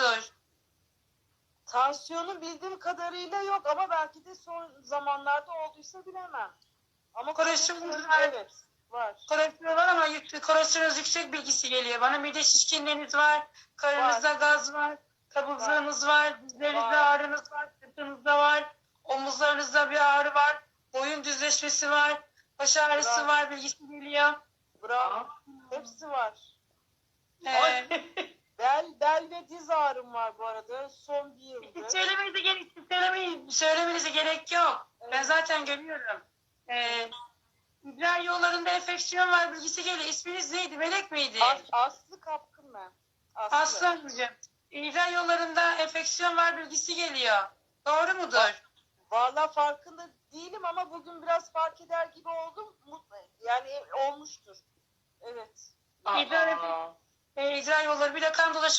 mudur? Tansiyonu bildiğim kadarıyla yok ama belki de son zamanlarda olduysa bilemem. Ama Kolesterolünüz var. Evet var. Kolesterol var ama yük- kolesterolünüz yüksek bilgisi geliyor. Bana mide şişkinliğiniz var, karınızda gaz var, kabızlığınız var, dizlerinizde Var. ağrınız var, sırtınızda var, omuzlarınızda bir ağrı var, boyun düzleşmesi var, baş ağrısı Bravo. var bilgisi geliyor. Bravo. Hepsi var. Ee, Ve diz ağrım var bu arada son bir yıldır. söylemenize gerek, söylemeyin, söylemenize gerek yok. Ben Evet. zaten görüyorum. Ee, idrar yollarında enfeksiyon var bilgisi geliyor. İsminiz neydi? Melek miydi? As- Aslı kapkın ben. Aslı. Aslan hocam. İdrar yollarında enfeksiyon var bilgisi geliyor. Doğru mudur? Valla farkında değilim ama bugün biraz fark eder gibi oldum. Mut- Yani olmuştur. Evet. İdrar, e, yolları bir de kan dolaşımı